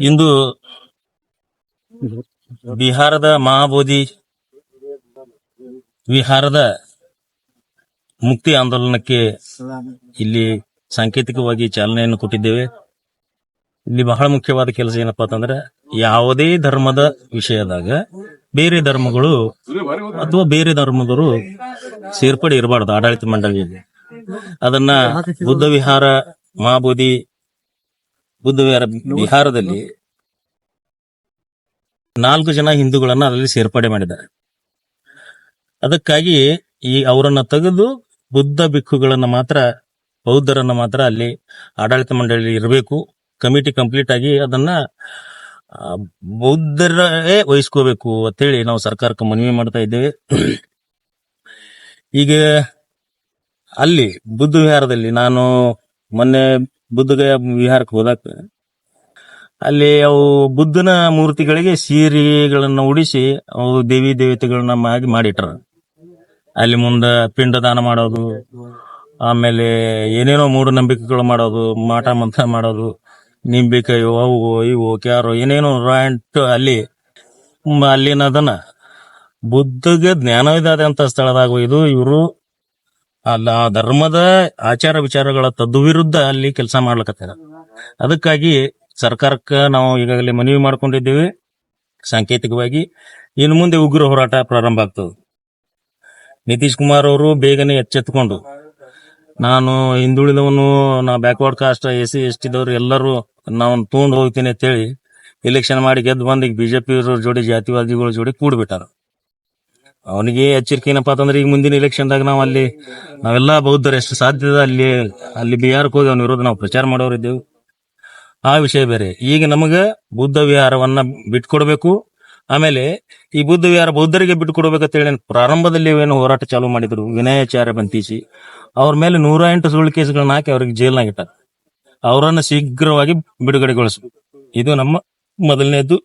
ಇಂದು ಬಿಹಾರದ ಮಹಾಬೋಧಿ ವಿಹಾರದ ಮುಕ್ತಿ ಆಂದೋಲನಕ್ಕೆ ಇಲ್ಲಿ ಸಾಂಕೇತಿಕವಾಗಿ ಚಾಲನೆಯನ್ನು ಕೊಟ್ಟಿದ್ದೇವೆ. ಇಲ್ಲಿ ಬಹಳ ಮುಖ್ಯವಾದ ಕೆಲಸ ಏನಪ್ಪಾ ಅಂತಂದ್ರೆ ಯಾವುದೇ ಧರ್ಮದ ವಿಷಯದಾಗ ಬೇರೆ ಧರ್ಮಗಳು ಅಥವಾ ಬೇರೆ ಧರ್ಮದವರು ಸೇರ್ಪಡೆ ಇರಬಾರ್ದು ಆಡಳಿತ ಮಂಡಳಿಯಲ್ಲಿ. ಅದನ್ನ ಬುದ್ಧ ವಿಹಾರ ಮಹಾಬೋಧಿ ಬುದ್ಧ ವಿಹಾರ ಬಿಹಾರದಲ್ಲಿ ನಾಲ್ಕು ಜನ ಹಿಂದೂಗಳನ್ನ ಅದರಲ್ಲಿ ಸೇರ್ಪಡೆ ಮಾಡಿದ್ದಾರೆ. ಅದಕ್ಕಾಗಿ ಈ ಅವರನ್ನ ತೆಗೆದು ಬುದ್ಧ ಭಿಕ್ಕುಗಳನ್ನ ಮಾತ್ರ, ಬೌದ್ಧರನ್ನ ಮಾತ್ರ ಅಲ್ಲಿ ಆಡಳಿತ ಮಂಡಳಿ ಇರಬೇಕು. ಕಮಿಟಿ ಕಂಪ್ಲೀಟ್ ಆಗಿ ಅದನ್ನ ಬೌದ್ಧರೇ ವಹಿಸ್ಕೋಬೇಕು ಅಂತೇಳಿ ನಾವು ಸರ್ಕಾರಕ್ಕೆ ಮನವಿ ಮಾಡ್ತಾ ಇದ್ದೇವೆ. ಈಗ ಅಲ್ಲಿ ಬುದ್ಧ ವಿಹಾರದಲ್ಲಿ ನಾನು ಮೊನ್ನೆ ಬುದ್ಧಗಯ ವಿಹಾರಕ್ಕೆ ಹೋದಾಗ ಅಲ್ಲಿ ಅವು ಬುದ್ಧನ ಮೂರ್ತಿಗಳಿಗೆ ಸೀರೆಗಳನ್ನ ಉಡಿಸಿ ಅವು ದೇವಿ ದೇವತೆಗಳನ್ನ ಮಾಡಿ ಮಾಡಿಟ್ರ. ಅಲ್ಲಿ ಮುಂದ ಪಿಂಡದಾನ ಮಾಡೋದು, ಆಮೇಲೆ ಏನೇನೋ ಮೂಢನಂಬಿಕೆಗಳು ಮಾಡೋದು, ಮಾಟ ಮಂತ್ರ ಮಾಡೋದು ನಿಂಬಿಕಾಯಿ ಅವು, ಇವು, ಕ್ಯಾರೋ, ಏನೇನೋ ರಾಯಂಟ್ ಅಲ್ಲಿ, ಮ- ಅಲ್ಲಿನದನ್ನ ಬುದ್ಧಗೆ ಜ್ಞಾನವಿದಾದಂತ ಸ್ಥಳದಾಗ ಇದು, ಇವರು ಅಲ್ಲ, ಆ ಧರ್ಮದ ಆಚಾರ ವಿಚಾರಗಳ ತದ್ವಿರುದ್ಧ ಅಲ್ಲಿ ಕೆಲಸ ಮಾಡ್ಲಕತ್ತಾರ. ಅದಕ್ಕಾಗಿ ಸರ್ಕಾರಕ್ಕೆ ನಾವು ಈಗಾಗಲೇ ಮನವಿ ಮಾಡಿಕೊಂಡಿದ್ದೇವೆ. ಸಾಂಕೇತಿಕವಾಗಿ ಇನ್ನು ಮುಂದೆ ಉಗ್ರ ಹೋರಾಟ ಪ್ರಾರಂಭ ಆಗ್ತದೆ. ನಿತೀಶ್ ಕುಮಾರ್ ಅವರು ಬೇಗನೆ ಎಚ್ಚೆತ್ತುಕೊಂಡು, ನಾನು ಹಿಂದುಳಿದವನು, ನಾ backward caste S C S ಟಿದವ್ರು ಎಲ್ಲರೂ ನಾವು ತಗೊಂಡು ಹೋಗ್ತೀನಿ ಅಂತೇಳಿ ಎಲೆಕ್ಷನ್ ಮಾಡಿ ಗೆದ್ದು ಬಂದು ಈಗ ಬಿಜೆಪಿ ಜೋಡಿ, ಜಾತಿವಾದಿಗಳ ಜೋಡಿ ಕೂಡ್ಬಿಟ್ಟಾರ. ಅವನಿಗೆ ಎಚ್ಚರಿಕೆ ಏನಪ್ಪ ಅಂತಂದ್ರೆ ಈಗ ಮುಂದಿನ ಎಲೆಕ್ಷನ್ದಾಗ ನಾವು ಅಲ್ಲಿ ನಾವೆಲ್ಲ ಬೌದ್ಧರು ಎಷ್ಟು ಸಾಧ್ಯದ ಅಲ್ಲಿ ಅಲ್ಲಿ ಬಿಹಾರಕ್ಕೆ ಹೋಗಿ ಅವನ ವಿರೋಧ ನಾವು ಪ್ರಚಾರ ಮಾಡೋರಿದ್ದೆವು. ಆ ವಿಷಯ ಬೇರೆ. ಈಗ ನಮಗೆ ಬುದ್ಧ ವಿಹಾರವನ್ನ ಬಿಟ್ಕೊಡ್ಬೇಕು. ಆಮೇಲೆ ಈ ಬುದ್ಧ ವಿಹಾರ ಬೌದ್ಧರಿಗೆ ಬಿಟ್ಟುಕೊಡ್ಬೇಕಂತೇಳಿ ಪ್ರಾರಂಭದಲ್ಲಿ ಏನು ಹೋರಾಟ ಚಾಲೂ ಮಾಡಿದ್ರು. ವಿನಯಾಚಾರ್ಯ ಬಂತೀಸಿ ಅವ್ರ ಮೇಲೆ ನೂರ ಎಂಟು ಸುಳ್ಳು ಕೇಸ್ಗಳನ್ನ ಹಾಕಿ ಅವ್ರಿಗೆ ಜೈಲ್ನಾಗ ಇಟ್ಟಾರ. ಅವರನ್ನು ಶೀಘ್ರವಾಗಿ ಬಿಡುಗಡೆಗೊಳಿಸಬೇಕು ಇದು ನಮ್ಮ ಮೊದಲನೇದು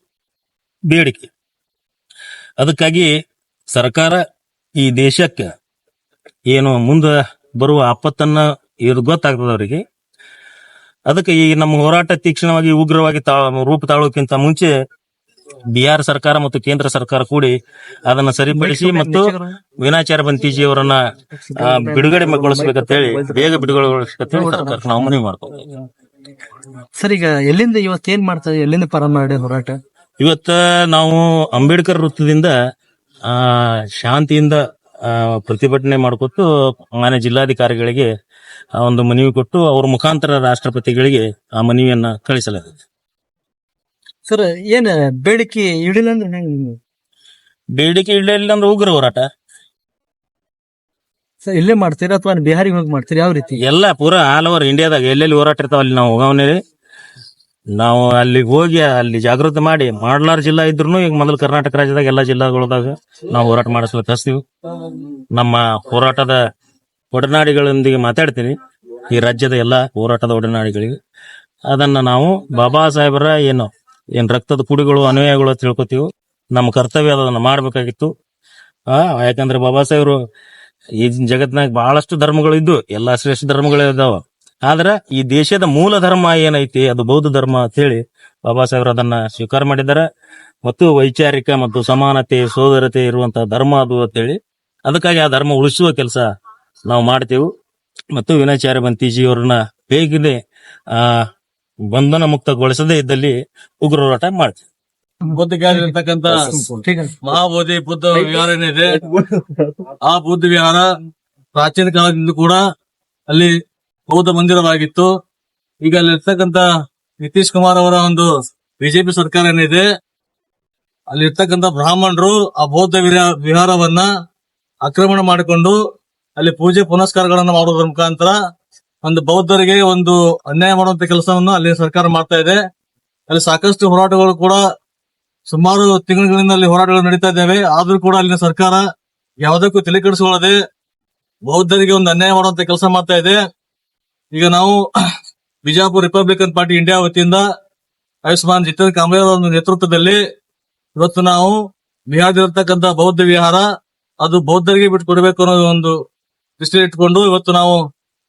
ಬೇಡಿಕೆ. ಅದಕ್ಕಾಗಿ ಸರ್ಕಾರ ಈ ದೇಶಕ್ಕೆ ಏನು ಮುಂದೆ ಬರುವ ಆಪತ್ತನ್ನ ಇದು ಗೊತ್ತಾಗ್ತದ ಅವರಿಗೆ. ಅದಕ್ಕೆ ಈ ನಮ್ಮ ಹೋರಾಟ ತೀಕ್ಷ್ಣವಾಗಿ ಉಗ್ರವಾಗಿ ತಾ ರೂಪ ತಾಳೋಕ್ಕಿಂತ ಮುಂಚೆ ಬಿಹಾರ ಸರ್ಕಾರ ಮತ್ತು ಕೇಂದ್ರ ಸರ್ಕಾರ ಕೂಡಿ ಅದನ್ನ ಸರಿಪಡಿಸಿ ಮತ್ತು ವಿನಾಚಾರ ಬಂತೀಜಿ ಅವರನ್ನ ಬಿಡುಗಡೆ ಬಿಡುಗಡೆಗೊಳಿಸ್ಬೇಕಂತ ಹೇಳಿ ಬೇಗ ಬಿಡುಗಡೆಗೊಳಿಸ್ಬೇಕಂತ ಹೇಳಿ ಸರ್ಕಾರಕ್ಕೆ ನಾವು ಮನವಿ ಮಾಡ್ಕೋಬೇಕು ಸರ್ ಈಗ ಎಲ್ಲಿಂದ ಇವತ್ತು ಏನ್ ಮಾಡ್ತಾರೆ ಎಲ್ಲಿಂದ ಪ್ರಾರಂಭ ಮಾಡಿ ಹೋರಾಟ? ಇವತ್ತ ನಾವು ಅಂಬೇಡ್ಕರ್ ವೃತ್ತದಿಂದ ಆ ಶಾಂತಿಯಿಂದ ಆ, ಪ್ರತಿಭಟನೆ ಮಾಡ್ಕೊತು ಮಾನ್ಯ ಜಿಲ್ಲಾಧಿಕಾರಿಗಳಿಗೆ ಆ ಒಂದು ಮನವಿ ಕೊಟ್ಟು ಅವ್ರ ಮುಖಾಂತರ ರಾಷ್ಟ್ರಪತಿಗಳಿಗೆ ಆ ಮನವಿಯನ್ನ ಕಳಿಸಲಾಗಿದೆ. ಸರ್ ಏನ ಬೇಡಿಕೆ ಇಡಿಲ್ಲ ಅಂದ್ರೆ ಹೆಂಗ್ ಬೇಡಿಕೆ ಇಡಲಿಲ್ಲ ಅಂದ್ರೆ ಉಗ್ರ ಹೋರಾಟ. ಸರ್ ಇಲ್ಲೇ ಮಾಡ್ತೀರಾ ಅಥವಾ ಬಿಹಾರಿಗೆ ಹೋಗಿ ಮಾಡ್ತೀರಾ? ಯಾವ ರೀತಿ? ಎಲ್ಲ ಪೂರಾ ಆಲ್ ಓವರ್ ಇಂಡಿಯಾದಾಗ ಎಲ್ಲೆಲ್ಲಿ ಹೋರಾಟ ಇರ್ತಾವ ಅಲ್ಲಿ ನಾವು ಹೋಗವನೇ ನಾವು ಅಲ್ಲಿಗೆ ಹೋಗಿ ಅಲ್ಲಿ ಜಾಗೃತಿ ಮಾಡಿ ಮಾಡ್ಲಾರ್ ಜಿಲ್ಲಾ ಇದ್ರು ಈಗ ಮೊದಲು ಕರ್ನಾಟಕ ರಾಜ್ಯದಾಗ ಎಲ್ಲಾ ಜಿಲ್ಲಾಗಳದಾಗ ನಾವು ಹೋರಾಟ ಮಾಡಿಸ್ಬೇಕು ಹಚ್ತೀವಿ ನಮ್ಮ ಹೋರಾಟದ ಒಡನಾಡಿಗಳೊಂದಿಗೆ ಮಾತಾಡ್ತೀನಿ. ಈ ರಾಜ್ಯದ ಎಲ್ಲ ಹೋರಾಟದ ಒಡನಾಡಿಗಳಿಗೆ. ಅದನ್ನ ನಾವು ಬಾಬಾ ಸಾಹೇಬರ ಏನು ಏನು ರಕ್ತದ ಕುಡಿಗಳು ಅನ್ವಯಗಳು ತಿಳ್ಕೊತೀವಿ, ನಮ್ಮ ಕರ್ತವ್ಯ ಅದನ್ನ ಮಾಡಬೇಕಾಗಿತ್ತು. ಆ, ಯಾಕಂದ್ರೆ ಬಾಬಾ ಸಾಹೇಬರು ಈ ಜಗತ್ನಾಗ ಬಹಳಷ್ಟು ಧರ್ಮಗಳು ಇದ್ದು, ಎಲ್ಲಾ ಶ್ರೇಷ್ಠ ಧರ್ಮಗಳು ಇದಾವ ಆದ್ರೆ ಈ ದೇಶದ ಮೂಲ ಧರ್ಮ ಏನೈತಿ, ಅದು ಬೌದ್ಧ ಧರ್ಮ ಅಂತ ಹೇಳಿ ಬಾಬಾ ಸಾಹೇಬರು ಅದನ್ನ ಸ್ವೀಕಾರ ಮಾಡಿದ್ದಾರೆ ಮತ್ತು ವೈಚಾರಿಕ ಮತ್ತು ಸಮಾನತೆ, ಸೋದರತೆ ಇರುವಂತಹ ಧರ್ಮ ಅದು ಅಂತೇಳಿ ಅದಕ್ಕಾಗಿ ಆ ಧರ್ಮ ಉಳಿಸುವ ಕೆಲಸ ನಾವು ಮಾಡ್ತೇವೆ. ಮತ್ತು ವಿನಾಚಾರ್ಯ ಬಂತೀಜಿಯವ್ರನ್ನ ಬೇಗನೆ, ಆ ಬಂಧನ ಮುಕ್ತಗೊಳಿಸದೇ ಇದ್ದಲ್ಲಿ ಉಗ್ರ ಹೋರಾಟ ಮಾಡ್ತೇವೆ. ಗೊತ್ತಿರ್ತಕ್ಕಂತ ಮಹಾಬೋಧಿ ಬುದ್ಧ ವಿಹಾರ ಏನಿದೆ? ಆ ಬುದ್ಧ ವಿಹಾರ ಪ್ರಾಚೀನ ಕಾಲದಿಂದ ಕೂಡ ಅಲ್ಲಿ ಬೌದ್ಧ ಮಂದಿರವಾಗಿತ್ತು. ಈಗ ಅಲ್ಲಿರ್ತಕ್ಕಂತ ನಿತೀಶ್ ಕುಮಾರ್ ಅವರ ಒಂದು ಬಿಜೆಪಿ ಸರ್ಕಾರ ಏನಿದೆ? ಅಲ್ಲಿ ಅಲ್ಲಿರ್ತಕ್ಕಂತ ಬ್ರಾಹ್ಮಣರು ಆ ಬೌದ್ಧ ವಿಹಾರವನ್ನ ಆಕ್ರಮಣ ಮಾಡಿಕೊಂಡು ಅಲ್ಲಿ ಪೂಜೆ ಪುನಸ್ಕಾರಗಳನ್ನು ಮಾಡುವುದರ ಮುಖಾಂತರ ಒಂದು ಬೌದ್ಧರಿಗೆ ಒಂದು ಅನ್ಯಾಯ ಮಾಡುವಂತ ಕೆಲಸವನ್ನು ಅಲ್ಲಿ ಸರ್ಕಾರ ಮಾಡ್ತಾ ಇದೆ. ಅಲ್ಲಿ ಸಾಕಷ್ಟು ಹೋರಾಟಗಳು ಕೂಡ ಸುಮಾರು ತಿಂಗಳುಗಳಿಂದ ಅಲ್ಲಿ ಹೋರಾಟಗಳು ನಡೀತಾ ಇದ್ದಾವೆ. ಆದ್ರೂ ಕೂಡ ಅಲ್ಲಿನ ಸರ್ಕಾರ ಯಾವುದಕ್ಕೂ ತಲೆ ಕೆಡಿಸಿಕೊಳ್ಳದೆ ಬೌದ್ಧರಿಗೆ ಒಂದು ಅನ್ಯಾಯ ಮಾಡುವಂತ ಕೆಲಸ ಮಾಡ್ತಾ ಇದೆ. ಈಗ ನಾವು ಬಿಜಾಪುರ್ ರಿಪಬ್ಲಿಕನ್ ಪಾರ್ಟಿ ಇಂಡಿಯಾ ವತಿಯಿಂದ ಆಯುಷ್ಮಾನ್ ಜಿತೇಂದ್ರ ಕಾಂಬ್ಳೆ ಅವರ ನೇತೃತ್ವದಲ್ಲಿ ಇವತ್ತು ನಾವು ಬಿಹಾರದಲ್ಲಿರ್ತಕ್ಕಂಥ ಬೌದ್ಧ ವಿಹಾರ, ಅದು ಬೌದ್ಧರಿಗೆ ಬಿಟ್ಟು ಕೊಡಬೇಕು ಅನ್ನೋ ಒಂದು ದೃಷ್ಟಿ ಇಟ್ಕೊಂಡು ಇವತ್ತು ನಾವು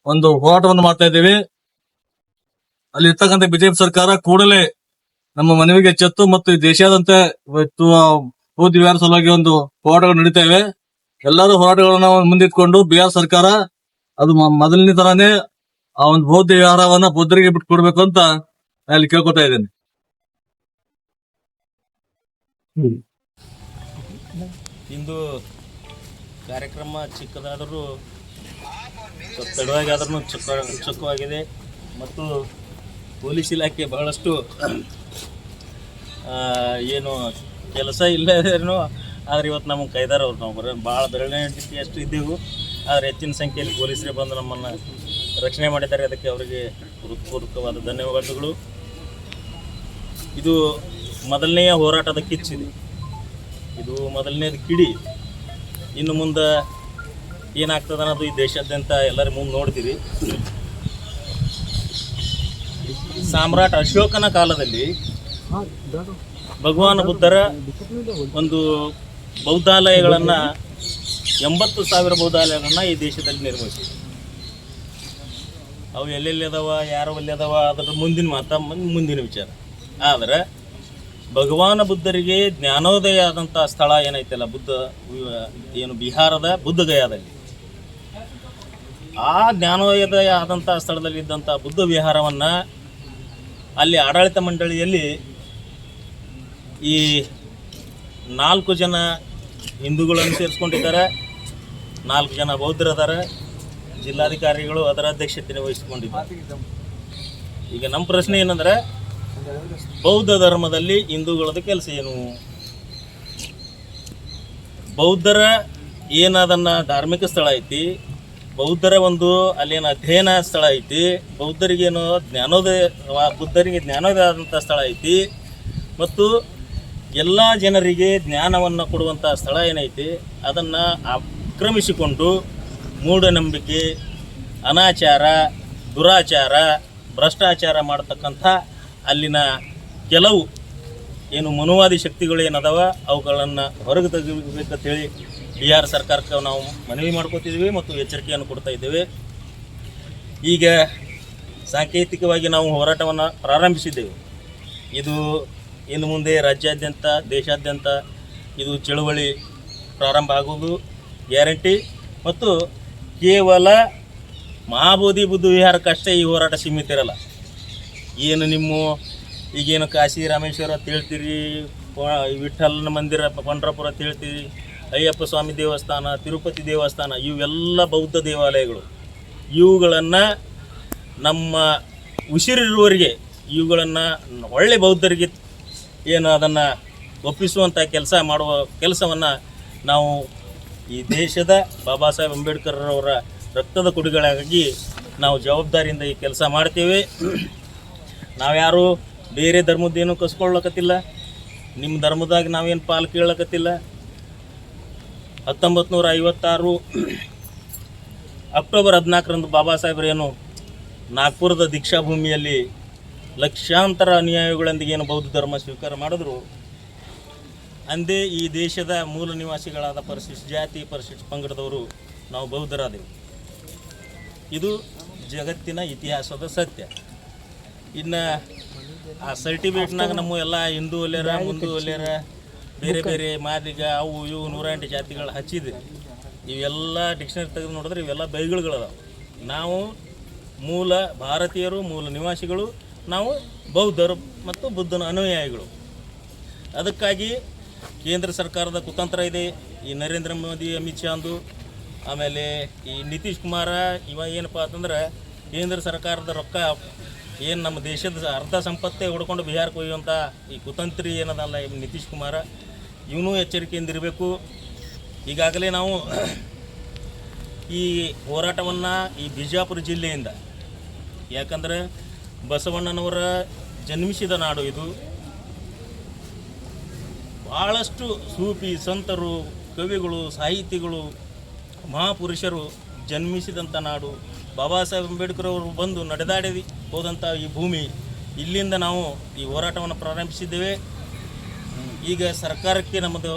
ಒಂದು ಹೋರಾಟವನ್ನು ಮಾಡ್ತಾ ಇದ್ದೀವಿ. ಅಲ್ಲಿ ಇರ್ತಕ್ಕಂಥ ಬಿಜೆಪಿ ಸರ್ಕಾರ ಕೂಡಲೇ ನಮ್ಮ ಮನವಿಗೆ ಚೆತ್ತು ಮತ್ತು ಈ ದೇಶಾದ್ಯಂತ ಇವತ್ತು ಬೌದ್ಧ ವಿಹಾರ ಸಲುವಾಗಿ ಒಂದು ಹೋರಾಟಗಳು ನಡೀತಾ ಇವೆ. ಎಲ್ಲರೂ ಹೋರಾಟಗಳನ್ನ ಮುಂದಿಟ್ಕೊಂಡು ಬಿಹಾರ್ ಸರ್ಕಾರ ಅದು ಮ- ಮೊದಲನೇ ತರಾನೇ ಆ ಒಂದು ಬೌದ್ಧ ವಿಹಾರವನ್ನ ಬುದ್ಧರಿಗೆ ಬಿಟ್ಟು ಕೊಡ್ಬೇಕು ಅಂತ ಅಲ್ಲಿ ಇಲ್ಲಿ ಕೇಳ್ಕೊತಾ ಇದ್ದೇನೆ. ಇಂದು ಕಾರ್ಯಕ್ರಮ ಚಿಕ್ಕದಾದರೂ ತಡವಾಗಿ ಆದ್ರೂ ಚೊಕ್ಕ ಚೊಕ್ಕವಾಗಿದೆ. ಮತ್ತು ಪೊಲೀಸ್ ಇಲಾಖೆ ಬಹಳಷ್ಟು ಏನು ಕೆಲಸ ಇಲ್ಲದೇನೋ ಆದರೆ ಇವತ್ತು ನಮಗೆ ಕೈದಾರ ಅವ್ರು ನಾವು ಬರೋ ಭಾಳ ಬೆರಳಿಗೆ ಅಷ್ಟು ಇದ್ದೆವು. ಆದರೆ ಹೆಚ್ಚಿನ ಸಂಖ್ಯೆಯಲ್ಲಿ ಪೊಲೀಸರೇ ಬಂದು ನಮ್ಮನ್ನು ರಕ್ಷಣೆ ಮಾಡಿದ್ದಾರೆ. ಅದಕ್ಕೆ ಅವರಿಗೆ ಹೃತ್ಪೂರ್ವಕವಾದ ಧನ್ಯವಾದಗಳು. ಇದು ಮೊದಲನೆಯ ಹೋರಾಟದ ಕಿಚ್ಚಿದೆ ಇದು. ಮೊದಲನೇದು ಕಿಡಿ. ಇನ್ನು ಮುಂದೆ ಏನಾಗ್ತದೆ ಅನ್ನೋದು ಈ ದೇಶಾದ್ಯಂತ ಎಲ್ಲರ ಮುಂದೆ ನೋಡ್ತೀವಿ. ಸಾಮ್ರಾಟ್ ಅಶೋಕನ ಕಾಲದಲ್ಲಿ ಭಗವಾನ್ ಬುದ್ಧರ ಒಂದು ಬೌದ್ಧಾಲಯಗಳನ್ನು ಎಂಬತ್ತು ಸಾವಿರ ಬೌದ್ಧಾಲಯಗಳನ್ನು ಈ ದೇಶದಲ್ಲಿ ನಿರ್ಮಿಸಿದೆ ಅವು ಎಲ್ಲೆಲ್ಲಿ ಅದಾವ ಯಾರು ಎಲ್ಲಿ ಅದಾವ ಅದರ ಮುಂದಿನ ಮಾತ ಮುಂದ್- ಮುಂದಿನ ವಿಚಾರ. ಆದ್ರೆ ಭಗವಾನ ಬುದ್ಧರಿಗೆ ಜ್ಞಾನೋದಯ ಆದಂಥ ಸ್ಥಳ ಏನೈತಲ್ಲ ಬುದ್ಧ ಏನು ಬಿಹಾರದ ಬುದ್ಧಗಯಾದಲ್ಲಿ. ಆ ಜ್ಞಾನೋದಯದ ಆದಂಥ ಸ್ಥಳದಲ್ಲಿ ಇದ್ದಂಥ ಬುದ್ಧ ವಿಹಾರವನ್ನ ಅಲ್ಲಿ ಆಡಳಿತ ಮಂಡಳಿಯಲ್ಲಿ ಈ ನಾಲ್ಕು ಜನ ಹಿಂದೂಗಳನ್ನು ಸೇರಿಸ್ಕೊಂಡಿದ್ದಾರೆ. ನಾಲ್ಕು ಜನ ಬೌದ್ಧರದಾರೆ ಜಿಲ್ಲಾಧಿಕಾರಿಗಳು ಅದರ ಅಧ್ಯಕ್ಷತೆಯನ್ನು ವಹಿಸಿಕೊಂಡಿದ್ದಾರೆ. ಈಗ ನಮ್ಮ ಪ್ರಶ್ನೆ ಏನಂದ್ರೆ, ಬೌದ್ಧ ಧರ್ಮದಲ್ಲಿ ಹಿಂದೂಗಳದ ಕೆಲಸ ಏನು? ಬೌದ್ಧರ ಏನದನ್ನ ಧಾರ್ಮಿಕ ಸ್ಥಳ ಐತಿ ಬೌದ್ಧರ ಒಂದು ಅಲ್ಲಿನ ಅಧ್ಯಯನ ಸ್ಥಳ ಐತಿ. ಬೌದ್ಧರಿಗೇನು ಜ್ಞಾನೋದಯ ಬುದ್ಧರಿಗೆ ಜ್ಞಾನೋದಯ ಆದಂಥ ಸ್ಥಳ ಐತಿ. ಮತ್ತು ಎಲ್ಲ ಜನರಿಗೆ ಜ್ಞಾನವನ್ನು ಕೊಡುವಂಥ ಸ್ಥಳ ಏನೈತಿ, ಅದನ್ನು ಆಕ್ರಮಿಸಿಕೊಂಡು ಮೂಢನಂಬಿಕೆ, ಅನಾಚಾರ, ದುರಾಚಾರ, ಭ್ರಷ್ಟಾಚಾರ ಮಾಡತಕ್ಕಂಥ ಅಲ್ಲಿನ ಕೆಲವು ಏನು ಮನುವಾದಿ ಶಕ್ತಿಗಳು ಏನದಾವ, ಅವುಗಳನ್ನು ಹೊರಗೆ ತೆಗಿಬೇಕಂತೇಳಿ ಬಿಹಾರ್ ಸರ್ಕಾರಕ್ಕೆ ನಾವು ಮನವಿ ಮಾಡ್ಕೋತಿದ್ದೀವಿ ಮತ್ತು ಎಚ್ಚರಿಕೆಯನ್ನು ಕೊಡ್ತಾ ಇದ್ದೇವೆ. ಈಗ ಸಾಂಕೇತಿಕವಾಗಿ ನಾವು ಹೋರಾಟವನ್ನು ಪ್ರಾರಂಭಿಸಿದ್ದೇವೆ. ಇದು ಇನ್ನು ಮುಂದೆ ರಾಜ್ಯಾದ್ಯಂತ, ದೇಶಾದ್ಯಂತ ಇದು ಚಳುವಳಿ ಪ್ರಾರಂಭ ಆಗುವುದು ಗ್ಯಾರಂಟಿ ಮತ್ತು ಕೇವಲ ಮಹಾಬೋಧಿ ಬುದ್ಧ ವಿಹಾರಕ್ಕಷ್ಟೇ ಈ ಹೋರಾಟ ಸೀಮಿತ ಇರಲ್ಲ. ಏನು ನಿಮ್ಮ ಈಗೇನು ಕಾಶಿ ರಾಮೇಶ್ವರ ಅಂತ ಹೇಳ್ತೀರಿ ವಿಠ್ಠಲನ ಮಂದಿರ, ಪಂಡ್ರಾಪುರ ಅಂತ ಹೇಳ್ತೀರಿ ಅಯ್ಯಪ್ಪ ಸ್ವಾಮಿ ದೇವಸ್ಥಾನ, ತಿರುಪತಿ ದೇವಸ್ಥಾನ, ಇವೆಲ್ಲ ಬೌದ್ಧ ದೇವಾಲಯಗಳು. ಇವುಗಳನ್ನು ನಮ್ಮ ಉಸಿರಿರುವವರಿಗೆ, ಇವುಗಳನ್ನು ಒಳ್ಳೆ ಬೌದ್ಧರಿಗೆ ಏನು ಅದನ್ನು ಒಪ್ಪಿಸುವಂಥ ಕೆಲಸ ಮಾಡುವ ಕೆಲಸವನ್ನು ನಾವು ಈ ದೇಶದ ಬಾಬಾ ಸಾಹೇಬ್ ಅಂಬೇಡ್ಕರ್ರವರ ರಕ್ತದ ಕುಡಿಗಳಾಗಿ ನಾವು ಜವಾಬ್ದಾರಿಯಿಂದ ಈ ಕೆಲಸ ಮಾಡ್ತೇವೆ. ನಾವ್ಯಾರು ಬೇರೆ ಧರ್ಮದ್ದೇನು ಕಸ್ಕೊಳ್ಳಕತ್ತಿಲ್ಲ ನಿಮ್ಮ ಧರ್ಮದಾಗ ನಾವೇನು ಪಾಲು ಕೇಳಕತ್ತಿಲ್ಲ. ಹತ್ತೊಂಬತ್ತು ನೂರ ಐವತ್ತಾರು ಅಕ್ಟೋಬರ್ ಹದಿನಾಲ್ಕರಂದು ಬಾಬಾ ಸಾಹೇಬರೇನು ನಾಗ್ಪುರದ ದೀಕ್ಷಾಭೂಮಿಯಲ್ಲಿ ಲಕ್ಷಾಂತರ ಅನುಯಾಯಿಗಳೊಂದಿಗೆ ಏನು ಬೌದ್ಧ ಧರ್ಮ ಸ್ವೀಕಾರ ಮಾಡಿದ್ರು. ಅಂದೇ ಈ ದೇಶದ ಮೂಲ ನಿವಾಸಿಗಳಾದ ಪರಿಶಿಷ್ಟ ಜಾತಿ, ಪರಿಶಿಷ್ಟ ಪಂಗಡದವರು ನಾವು ಬೌದ್ಧರಾದೆವು. ಇದು ಜಗತ್ತಿನ ಇತಿಹಾಸದ ಸತ್ಯ. ಇನ್ನು ಆ ಸರ್ಟಿಫಿಕೇಟ್ನಾಗ ನಮ್ಮ ಎಲ್ಲ ಹಿಂದೂ ಒಲ್ಯಾರ ಮುಂದೂ ಒಲ್ಯಾರ ಬೇರೆ ಬೇರೆ ಮಾದಿಗ ಅವು ಇವು ನೂರ ಎಂಟು ಜಾತಿಗಳು ಹಚ್ಚಿದೆ ಇವೆಲ್ಲ ಡಿಕ್ಷನರಿ ತೆಗೆದು ನೋಡಿದ್ರೆ ಇವೆಲ್ಲ ಬೈಗಳುಗಳದಾವೆ. ನಾವು ಮೂಲ ಭಾರತೀಯರು ಮೂಲ ನಿವಾಸಿಗಳು ನಾವು ಬೌದ್ಧರು ಮತ್ತು ಬುದ್ಧನ ಅನುಯಾಯಿಗಳು. ಅದಕ್ಕಾಗಿ ಕೇಂದ್ರ ಸರ್ಕಾರದ ಕುತಂತ್ರ ಇದೆ. ಈ ನರೇಂದ್ರ ಮೋದಿ ಅಮಿತ್ ಶಾ ಅಂದು ಆಮೇಲೆ ಈ ನಿತೀಶ್ ಕುಮಾರ ಇವ ಏನಪ್ಪ ಅಂತಂದ್ರೆ ಕೇಂದ್ರ ಸರ್ಕಾರದ ರೊಕ್ಕ ಏನು ನಮ್ಮ ದೇಶದ ಅರ್ಧ ಸಂಪತ್ತೇ ಹುಡ್ಕೊಂಡು ಬಿಹಾರಕ್ಕೆ ಒಯ್ಯುವಂಥ ಈ ಕುತಂತ್ರಿ ಏನದಲ್ಲ ನಿತೀಶ್ ಕುಮಾರ, ಇವನು ಎಚ್ಚರಿಕೆಯಿಂದ ಇರಬೇಕು. ಈಗಾಗಲೇ ನಾವು ಈ ಹೋರಾಟವನ್ನು ಈ ಬಿಜಾಪುರ ಜಿಲ್ಲೆಯಿಂದ, ಯಾಕಂದರೆ ಬಸವಣ್ಣನವರ ಜನ್ಮಿಸಿದ ನಾಡು ಇದು. ಭಾಳಷ್ಟು ಸೂಫಿ, ಸಂತರು, ಕವಿಗಳು, ಸಾಹಿತಿಗಳು, ಮಹಾಪುರುಷರು ಜನ್ಮಿಸಿದಂಥ ನಾಡು. ಬಾಬಾ ಸಾಹೇಬ್ ಅಂಬೇಡ್ಕರ್ ಅವರು ಬಂದು ನಡೆದಾಡಿ ಹೋದಂಥ ಈ ಭೂಮಿ. ಇಲ್ಲಿಂದ ನಾವು ಈ ಹೋರಾಟವನ್ನು ಪ್ರಾರಂಭಿಸಿದ್ದೇವೆ. ಈಗ ಸರ್ಕಾರಕ್ಕೆ ನಮ್ಮದು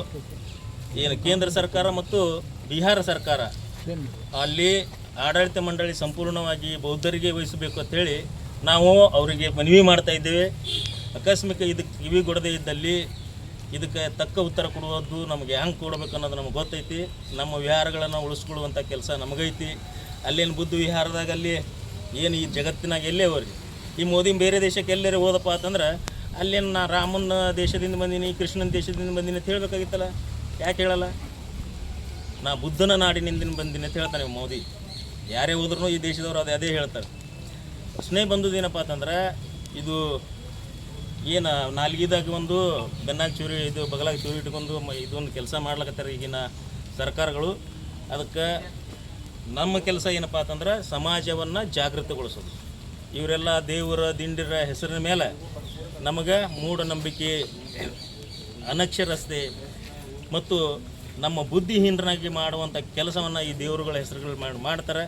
ಏನು ಕೇಂದ್ರ ಸರ್ಕಾರ ಮತ್ತು ಬಿಹಾರ ಸರ್ಕಾರ. ಅಲ್ಲಿ ಆಡಳಿತ ಮಂಡಳಿ ಸಂಪೂರ್ಣವಾಗಿ ಬೌದ್ಧರಿಗೆ ವಹಿಸಬೇಕು ಅಂತೇಳಿ ನಾವು ಅವರಿಗೆ ಮನವಿ ಮಾಡ್ತಾ ಇದ್ದೇವೆ. ಆಕಸ್ಮಿಕ ಇದಕ್ಕೆ ಕಿವಿಗೊಡದೇ ಇದ್ದಲ್ಲಿ ಇದಕ್ಕೆ ತಕ್ಕ ಉತ್ತರ ಕೊಡುವುದು ನಮಗೆ ಹೆಂಗೆ ಕೊಡಬೇಕು ಅನ್ನೋದು ನಮ್ಗೆ ಗೊತ್ತೈತಿ. ನಮ್ಮ ವಿಹಾರಗಳನ್ನು ಉಳಿಸ್ಕೊಳ್ಳುವಂಥ ಕೆಲಸ ನಮಗೈತಿ. ಅಲ್ಲೇನು ಬುದ್ಧ ವಿಹಾರದಾಗ ಅಲ್ಲಿ ಏನು ಈ ಜಗತ್ತಿನಾಗ ಎಲ್ಲೇ ಹೋರಿ ಈ ಮೋದಿ ಬೇರೆ ದೇಶಕ್ಕೆ ಎಲ್ಲೇ ಹೋದಪ್ಪ ಅಂತಂದ್ರೆ ಅಲ್ಲೇನು ನಾ ರಾಮನ ದೇಶದಿಂದ ಬಂದೀನಿ, ಕೃಷ್ಣನ ದೇಶದಿಂದ ಬಂದೀನಿ ಅಂತ ಹೇಳಬೇಕಾಗಿತ್ತಲ್ಲ? ಯಾಕೆ ಹೇಳಲ್ಲ? ನಾ ಬುದ್ಧನ ನಾಡಿನಿಂದ ಬಂದೀನಿ ಅಂತ ಹೇಳ್ತಾನೆ ಮೋದಿ. ಯಾರೇ ಹೋದ್ರೂ ಈ ದೇಶದವರು ಅದು ಅದೇ ಹೇಳ್ತಾರೆ. ಪ್ರಶ್ನೆ ಬಂದುದೇನಪ್ಪ ಅಂತಂದ್ರೆ ಇದು ಏನು ನಾಲ್ಗಿದಾಗ ಒಂದು ಬೆನ್ನಾಗ ಚೂರಿ, ಇದು ಬಗಲಾಗ ಚೂರಿ ಇಟ್ಕೊಂಡು ಇದೊಂದು ಕೆಲಸ ಮಾಡ್ಲಕತ್ತಾರೆ ಈಗಿನ ಸರ್ಕಾರಗಳು. ಅದಕ್ಕೆ ನಮ್ಮ ಕೆಲಸ ಏನಪ್ಪ ಅಂತಂದ್ರೆ ಸಮಾಜವನ್ನು ಜಾಗೃತಗೊಳಿಸೋದು. ಇವರೆಲ್ಲ ದೇವರ, ದಿಂಡಿರ ಹೆಸರಿನ ಮೇಲೆ ನಮಗೆ ಮೂಢನಂಬಿಕೆ ಅನಕ್ಷರಸ್ತೆ ಮತ್ತು ನಮ್ಮ ಬುದ್ಧಿಹೀನರಾಗಿ ಮಾಡುವಂಥ ಕೆಲಸವನ್ನು ಈ ದೇವರುಗಳ ಹೆಸರುಗಳು ಮಾಡಿ ಮಾಡ್ತಾರೆ,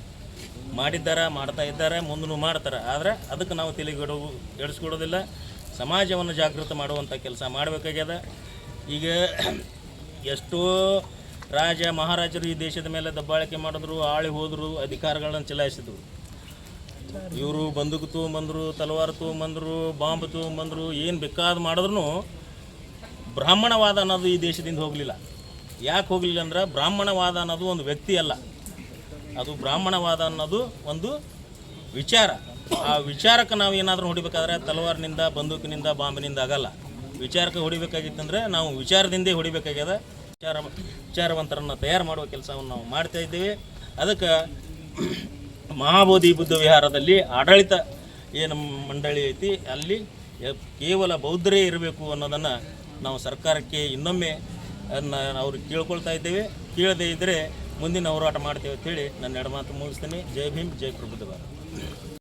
ಮಾಡಿದ್ದಾರೆ, ಮಾಡ್ತಾ ಇದ್ದಾರೆ ಮುಂದೂ ಮಾಡ್ತಾರೆ. ಆದರೆ ಅದಕ್ಕೆ ನಾವು ತಲೆಗೆಡವು ಎಡಿಸ್ಕೊಡೋದಿಲ್ಲ. ಸಮಾಜವನ್ನು ಜಾಗೃತ ಮಾಡುವಂಥ ಕೆಲಸ ಮಾಡಬೇಕಾಗ್ಯದ. ಈಗ ಎಷ್ಟೋ ರಾಜ ಮಹಾರಾಜರು ಈ ದೇಶದ ಮೇಲೆ ದಬ್ಬಾಳಿಕೆ ಮಾಡಿದ್ರು, ಆಳಿ ಹೋದರು, ಅಧಿಕಾರಗಳನ್ನು ಚಲಾಯಿಸಿದ್ರು. ಇವರು ಬಂದೂಕು ತೊಗೊಂಬಂದರು, ತಲವಾರು ತೊಗೊಂಬಂದರು, ಬಾಂಬ್ ತೊಗೊಂಬಂದರು, ಏನು ಬೇಕಾದ ಮಾಡಿದ್ರು ಬ್ರಾಹ್ಮಣವಾದ ಅನ್ನೋದು ಈ ದೇಶದಿಂದ ಹೋಗಲಿಲ್ಲ. ಯಾಕೆ ಹೋಗಲಿಲ್ಲ ಅಂದ್ರೆ ಬ್ರಾಹ್ಮಣವಾದ ಅನ್ನೋದು ಒಂದು ವ್ಯಕ್ತಿ ಅಲ್ಲ. ಅದು ಬ್ರಾಹ್ಮಣವಾದ ಅನ್ನೋದು ಒಂದು ವಿಚಾರ. ಆ ವಿಚಾರಕ್ಕೆ ನಾವು ಏನಾದರೂ ಹೊಡಿಬೇಕಾದ್ರೆ ತಲವಾರ್ನಿಂದ, ಬಂದೂಕಿನಿಂದ, ಬಾಂಬಿನಿಂದ ಆಗಲ್ಲ. ವಿಚಾರಕ್ಕೆ ಹೊಡಿಬೇಕಾಗಿತ್ತಂದ್ರೆ ನಾವು ವಿಚಾರದಿಂದೇ ಹೊಡಿಬೇಕಾಗ್ಯದ. ವಿಚಾರ, ವಿಚಾರವಂತರನ್ನು ತಯಾರು ಮಾಡುವ ಕೆಲಸವನ್ನು ನಾವು ಮಾಡ್ತಾ ಇದ್ದೇವೆ. ಅದಕ್ಕೆ ಮಹಾಬೋಧಿ ಬುದ್ಧ ವಿಹಾರದಲ್ಲಿ ಆಡಳಿತ ಏನು ಮಂಡಳಿ ಐತಿ, ಅಲ್ಲಿ ಕೇವಲ ಬೌದ್ಧರೇ ಇರಬೇಕು ಅನ್ನೋದನ್ನು ನಾವು ಸರ್ಕಾರಕ್ಕೆ ಇನ್ನೊಮ್ಮೆ ಅದನ್ನು ಅವ್ರು ಕೇಳ್ಕೊಳ್ತಾ ಇದ್ದೇವೆ. ಕೇಳದೇ ಇದ್ದರೆ ಮುಂದಿನ ಹೋರಾಟ ಮಾಡ್ತೇವೆ ಅಂತೇಳಿ ನನ್ನ ಎರಡು ಮಾತು ಮುಗಿಸ್ತೀನಿ. ಜೈ ಭೀಮ್, ಜೈ ಪ್ರಬುದ್ಧ ಭಾರತ್.